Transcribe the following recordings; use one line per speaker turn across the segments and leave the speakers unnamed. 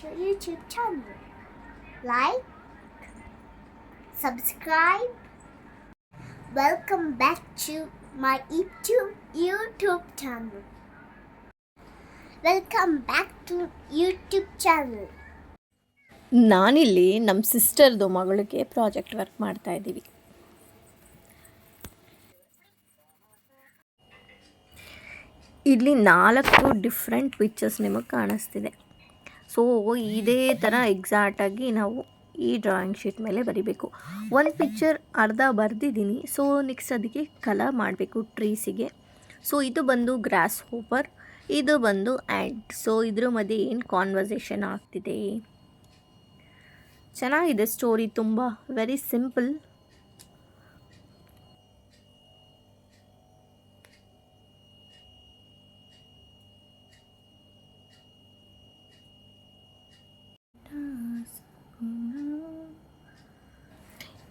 YouTube channel. Like, subscribe. Welcome back to my YouTube YouTube channel. Welcome back to YouTube channel.
ನಾನಿಲ್ಲಿ ನಮ್ಮ ಸಿಸ್ಟರ್ದು ಮಗಳಿಗೆ project work ಮಾಡ್ತಾ ಇದ್ದೀವಿ ಇಲ್ಲಿ ನಾಲ್ಕು ಡಿಫ್ರೆಂಟ್ ಪಿಕ್ಚರ್ಸ್ ನಿಮಗೆ ಕಾಣಿಸ್ತಿದೆ ಸೊ ಇದೇ ಥರ ಎಕ್ಸಾಕ್ಟಾಗಿ ನಾವು ಈ ಡ್ರಾಯಿಂಗ್ ಶೀಟ್ ಮೇಲೆ ಬರಿಬೇಕು. ಒಂದು ಪಿಕ್ಚರ್ ಅರ್ಧ ಬರೆದಿದ್ದೀನಿ. ಸೊ ನೆಕ್ಸ್ಟ್ ಅದಕ್ಕೆ ಕಲರ್ ಮಾಡಬೇಕು ಟ್ರೀಸಿಗೆ ಸೊ ಇದು ಬಂದು ಗ್ರಾಸ್ ಹೋಪರ್ ಇದು ಬಂದು ಆ್ಯಂಡ್ ಸೊ ಇದ್ರ ಮಧ್ಯೆ ಏನು ಕಾನ್ವರ್ಸೇಷನ್ ಆಗ್ತಿದೆ? ಚೆನ್ನಾಗಿದೆ ಸ್ಟೋರಿ ತುಂಬ. ವೆರಿ ಸಿಂಪಲ್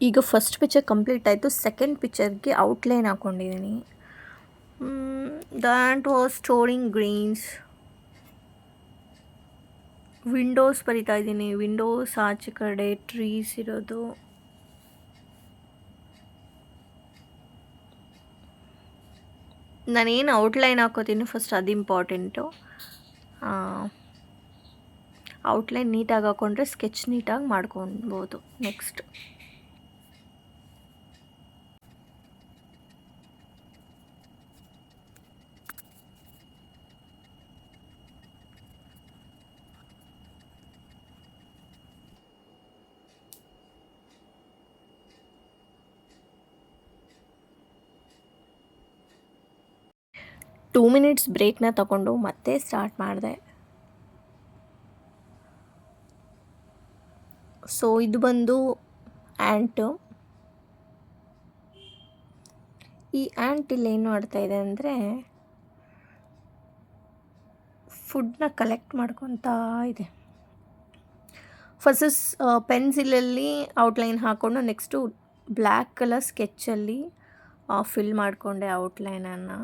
ಈಗ ಫಸ್ಟ್ ಪಿಕ್ಚರ್ ಕಂಪ್ಲೀಟ್ ಆಯಿತು. ಸೆಕೆಂಡ್ ಪಿಕ್ಚರ್ಗೆ ಔಟ್ಲೈನ್ ಹಾಕ್ಕೊಂಡಿದ್ದೀನಿ that was storing greens windows ಬರಿತಾ ಇದ್ದೀನಿ ವಿಂಡೋಸ್ ಆಚೆ ಕಡೆ ಟ್ರೀಸ್ ಇರೋದು. ನಾನೇನು ಔಟ್ಲೈನ್ ಹಾಕೋತೀನಿ ಫಸ್ಟ್ ಅದು ಇಂಪಾರ್ಟೆಂಟು ಔಟ್ಲೈನ್ ನೀಟಾಗಿ ಹಾಕೊಂಡ್ರೆ ಸ್ಕೆಚ್ ನೀಟಾಗಿ ಮಾಡ್ಕೊಬೋದು ನೆಕ್ಸ್ಟ್ ಟೂ ಮಿನಿಟ್ಸ್ ಬ್ರೇಕ್ನ ತಗೊಂಡು ಮತ್ತೆ ಸ್ಟಾರ್ಟ್ ಮಾಡಿದೆ. ಸೊ ಇದು ಬಂದು ಆ್ಯಂಟು ಈ ಆ್ಯಂಟ್ ಇಲ್ಲಿ ಏನು ಮಾಡ್ತಾ ಇದೆ ಅಂದರೆ ಫುಡ್ನ ಕಲೆಕ್ಟ್ ಮಾಡ್ಕೊತಾ ಇದೆ. ಫಸ್ಟ್ ಪೆನ್ಸಿಲಲ್ಲಿ ಔಟ್ಲೈನ್ ಹಾಕ್ಕೊಂಡು ನೆಕ್ಸ್ಟು ಬ್ಲ್ಯಾಕ್ ಕಲರ್ ಸ್ಕೆಚ್ಚಲ್ಲಿ ಫಿಲ್ ಮಾಡಿಕೊಂಡೆ ಔಟ್ಲೈನನ್ನು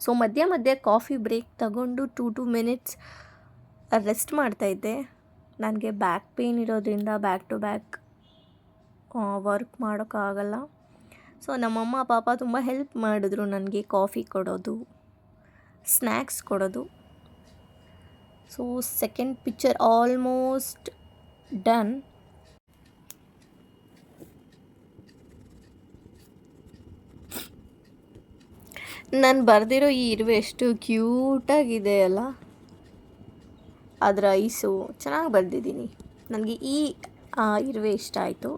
ಸೊ ಮಧ್ಯ ಮಧ್ಯ ಕಾಫಿ ಬ್ರೇಕ್ ತಗೊಂಡು ಟೂ ಟೂ ಮಿನಿಟ್ಸ್ ರೆಸ್ಟ್ ಮಾಡ್ತಾಯಿದ್ದೆ ನನಗೆ ಬ್ಯಾಕ್ ಪೇಯ್ನ್ ಇರೋದ್ರಿಂದ ಬ್ಯಾಕ್ ಟು ಬ್ಯಾಕ್ ವರ್ಕ್ ಮಾಡೋಕ್ಕಾಗಲ್ಲ. ಸೊ ನಮ್ಮಮ್ಮ ಪಾಪ ತುಂಬ ಹೆಲ್ಪ್ ಮಾಡಿದ್ರು ನನಗೆ ಕಾಫಿ ಕೊಡೋದು ಸ್ನ್ಯಾಕ್ಸ್ ಕೊಡೋದು. So second picture almost done ನಾನು ಬರೆದಿರೋ ಈ ಇರುವೆ ಎಷ್ಟು ಕ್ಯೂಟಾಗಿದೆ ಅಲ್ಲ? ಅದರ ಐಸು ಚೆನ್ನಾಗಿ ಬರೆದಿದ್ದೀನಿ. ನನಗೆ ಈ ಇರುವೆ ಇಷ್ಟ ಆಯಿತು.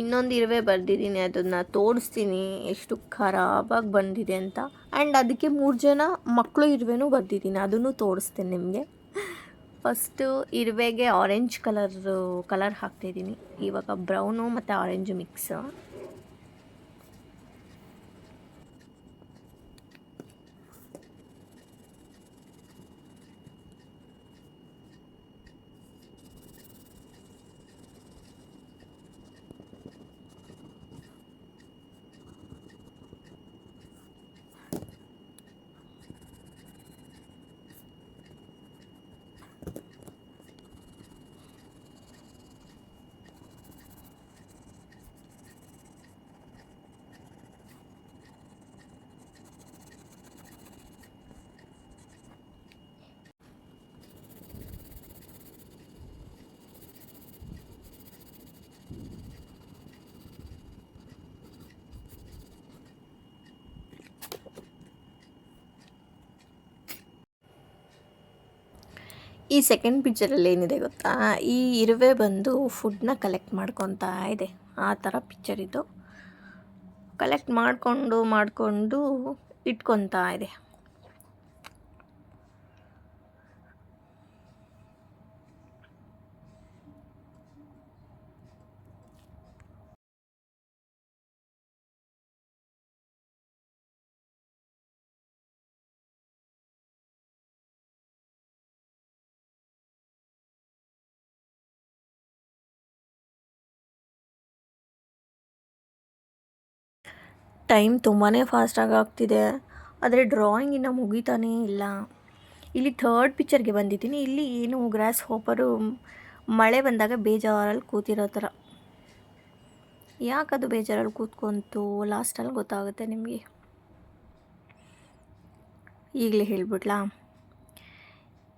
ಇನ್ನೊಂದು ಇರುವೆ ಬರೆದಿದ್ದೀನಿ, ಅದನ್ನು ತೋರಿಸ್ತೀನಿ. ಎಷ್ಟು ಖರಾಬಾಗಿ ಬಂದಿದೆ ಅಂತ. ಆ್ಯಂಡ್ ಅದಕ್ಕೆ ಮೂರು ಜನ ಮಕ್ಕಳು ಇರುವೆನೂ ಬರೆದಿದ್ದೀನಿ, ಅದನ್ನು ತೋರಿಸ್ತೀನಿ ನಿಮಗೆ. ಫಸ್ಟು ಇರುವೆಗೆ ಆರೆಂಜ್ ಕಲರ್ ಕಲರ್ ಹಾಕ್ತಾಯಿದ್ದೀನಿ ಇವಾಗ ಬ್ರೌನು ಮತ್ತು ಆರೆಂಜು ಮಿಕ್ಸ್ ಈ ಸೆಕೆಂಡ್ ಪಿಕ್ಚರಲ್ಲಿ ಏನಿದೆ ಗೊತ್ತಾ? ಈ ಇರುವೆ ಬಂದು ಫುಡ್ನ ಕಲೆಕ್ಟ್ ಮಾಡ್ಕೊತಾ ಇದೆ. ಆ ಥರ ಪಿಕ್ಚರ್ ಇದು. ಕಲೆಕ್ಟ್ ಮಾಡಿಕೊಂಡು ಮಾಡಿಕೊಂಡು ಇಟ್ಕೊತಾ ಇದೆ. ಟೈಮ್ ತುಂಬಾ ಫಾಸ್ಟಾಗಿ ಆಗ್ತಿದೆ ಆದರೆ ಡ್ರಾಯಿಂಗ್ ಇನ್ನೂ ಮುಗಿತಾನೇ ಇಲ್ಲ. ಇಲ್ಲಿ ಥರ್ಡ್ ಪಿಕ್ಚರ್ಗೆ ಬಂದಿದ್ದೀನಿ. ಇಲ್ಲಿ ಏನು ಗ್ರಾಸ್ ಹೋಪರು ಮಳೆ ಬಂದಾಗ ಬೇಜಾರಲ್ಲಿ ಕೂತಿರೋ ಥರ. ಯಾಕದು ಬೇಜಾರಲ್ಲಿ ಕೂತ್ಕೊಂತು? ಲಾಸ್ಟಲ್ಲಿ ಗೊತ್ತಾಗುತ್ತೆ ನಿಮಗೆ. ಈಗಲೇ ಹೇಳ್ಬಿಡ್ಲಾ?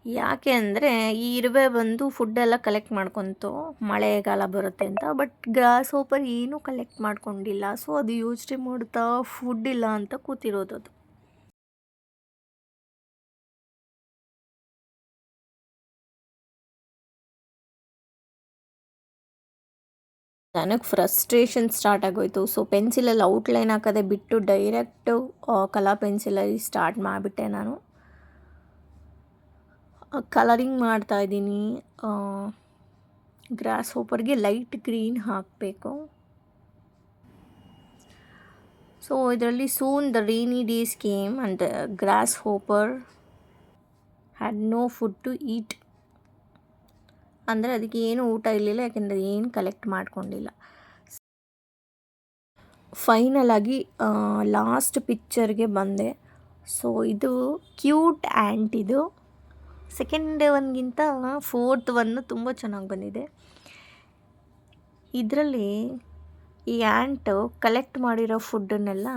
ಯಾಕೆ ಅಂದರೆ ಈ ಇರುವೆ ಬಂದು ಫುಡ್ಡೆಲ್ಲ ಕಲೆಕ್ಟ್ ಮಾಡ್ಕೊತು. ಮಳೆಗಾಲ ಬರುತ್ತೆ ಅಂತ. ಬಟ್ ಗ್ರಾಸ್ ಹೋಪರ್ ಏನೂ ಕಲೆಕ್ಟ್ ಮಾಡ್ಕೊಂಡಿಲ್ಲ. ಸೊ ಅದು ಯೋಚನೆ ಮಾಡ್ತಾ ಫುಡ್ ಇಲ್ಲ ಅಂತ ಕೂತಿರೋದು ಅದು. ನನಗೆ ಫ್ರಸ್ಟ್ರೇಷನ್ ಸ್ಟಾರ್ಟ್ ಆಗೋಯ್ತು. ಸೊ ಪೆನ್ಸಿಲಲ್ಲಿ ಔಟ್ಲೈನ್ ಹಾಕೋದೆ ಬಿಟ್ಟು ಡೈರೆಕ್ಟು ಕಲಾ ಪೆನ್ಸಿಲಲ್ಲಿ ಸ್ಟಾರ್ಟ್ ಮಾಡಿಬಿಟ್ಟೆ ನಾನು. ಕಲರಿಂಗ್ ಮಾಡ್ತಾ ಇದ್ದೀನಿ. ಗ್ರಾಸ್ ಹೋಪರ್ಗೆ ಲೈಟ್ ಗ್ರೀನ್ ಹಾಕಬೇಕು. ಸೊ ಇದರಲ್ಲಿ soon the rainy days came and grasshopper had no food to eat ಅಂದರೆ ಅದಕ್ಕೆ ಏನು ಊಟ ಇರಲಿಲ್ಲ, ಯಾಕೆಂದರೆ ಏನು ಕಲೆಕ್ಟ್ ಮಾಡ್ಕೊಂಡಿಲ್ಲ. ಫೈನಲ್ ಆಗಿ ಲಾಸ್ಟ್ ಪಿಕ್ಚರ್ಗೆ ಬಂದೆ. ಸೊ ಇದು ಕ್ಯೂಟ್ ಆ್ಯಂಟ್ ಇದು. ಸೆಕೆಂಡ್ ಒನ್ಗಿಂತ ಫೋರ್ತ್ ಒನ್ ತುಂಬ ಚೆನ್ನಾಗಿ ಬಂದಿದೆ. ಇದರಲ್ಲಿ ಈ ಆ್ಯಂಟು ಕಲೆಕ್ಟ್ ಮಾಡಿರೋ ಫುಡ್ಡನ್ನೆಲ್ಲ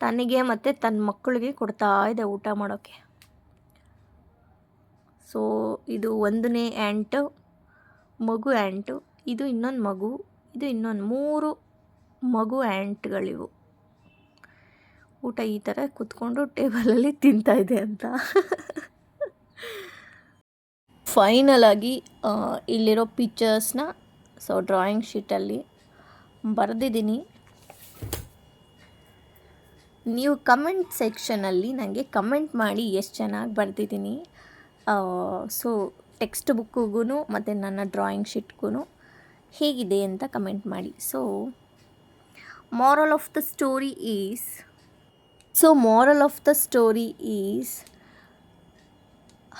ತನಗೆ ಮತ್ತು ತನ್ನ ಮಕ್ಕಳಿಗೆ ಕೊಡ್ತಾ ಇದೆ ಊಟ ಮಾಡೋಕ್ಕೆ ಸೊ ಇದು ಒಂದನೇ ಆ್ಯಂಟು ಮಗು ಆ್ಯಂಟು ಇದು ಇನ್ನೊಂದು ಮಗು, ಇದು ಇನ್ನೊಂದು ಮೂರು ಮಗು ಆ್ಯಂಟ್ಗಳಿವು ಊಟ ಈ ಥರ ಕೂತ್ಕೊಂಡು ಟೇಬಲಲ್ಲಿ ತಿಂತಾ ಇದೆ ಅಂತ. ಫೈನಲ್ ಆಗಿ ಇಲ್ಲಿರೋ ಪಿಕ್ಚರ್ಸ್ನ ಸೊ ಡ್ರಾಯಿಂಗ್ ಶೀಟಲ್ಲಿ ಬರೆದಿದ್ದೀನಿ. ನೀವು ಕಮೆಂಟ್ ಸೆಕ್ಷನಲ್ಲಿ ನನಗೆ ಕಮೆಂಟ್ ಮಾಡಿ ಎಷ್ಟು ಚೆನ್ನಾಗಿ ಬರೆದಿದ್ದೀನಿ. ಸೊ ಟೆಕ್ಸ್ಟ್ ಬುಕ್ಕಿಗೂ ಮತ್ತು ನನ್ನ ಡ್ರಾಯಿಂಗ್ ಶೀಟ್ಗೂ ಹೇಗಿದೆ ಅಂತ ಕಮೆಂಟ್ ಮಾಡಿ. So moral of the story is so moral of the story is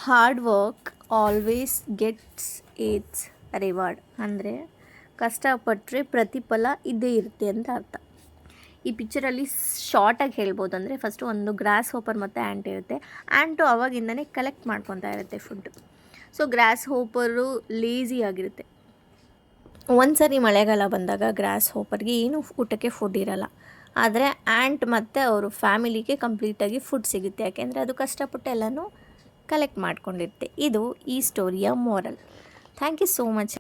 hard work always gets its reward ಅಂದರೆ ಕಷ್ಟಪಟ್ಟರೆ ಪ್ರತಿಫಲ ಇದ್ದೇ ಇರುತ್ತೆ ಅಂತ ಅರ್ಥ. ಈ ಪಿಕ್ಚರಲ್ಲಿ ಶಾರ್ಟಾಗಿ ಹೇಳ್ಬೋದು ಅಂದರೆ ಫಸ್ಟು ಒಂದು ಗ್ರಾಸ್ ಹೋಪರ್ ಮತ್ತು ಆ್ಯಂಟ್ ಇರುತ್ತೆ. ಆ್ಯಂಟು ಅವಾಗಿಂದನೇ ಕಲೆಕ್ಟ್ ಮಾಡ್ಕೊತಾ ಇರುತ್ತೆ food so grasshopper lazy ಆಗಿರುತ್ತೆ. ಒಂದು ಸರಿ ಮಳೆಗಾಲ ಬಂದಾಗ ಗ್ರಾಸ್ ಹೋಪರ್ಗೆ ಏನು ಊಟಕ್ಕೆ ಫುಡ್ ಇರಲ್ಲ. ಆದರೆ ಆ್ಯಂಟ್ ಮತ್ತು ಅವರು ಫ್ಯಾಮಿಲಿಗೆ ಕಂಪ್ಲೀಟಾಗಿ ಫುಡ್ ಸಿಗುತ್ತೆ. ಯಾಕೆಂದರೆ ಅದು ಕಷ್ಟಪಟ್ಟು ಎಲ್ಲನೂ ಕಲೆಕ್ಟ್ ಮಾಡ್ಕೊಂಡಿರುತ್ತೆ. ಇದು ಈ ಸ್ಟೋರಿಯ moral thank you so much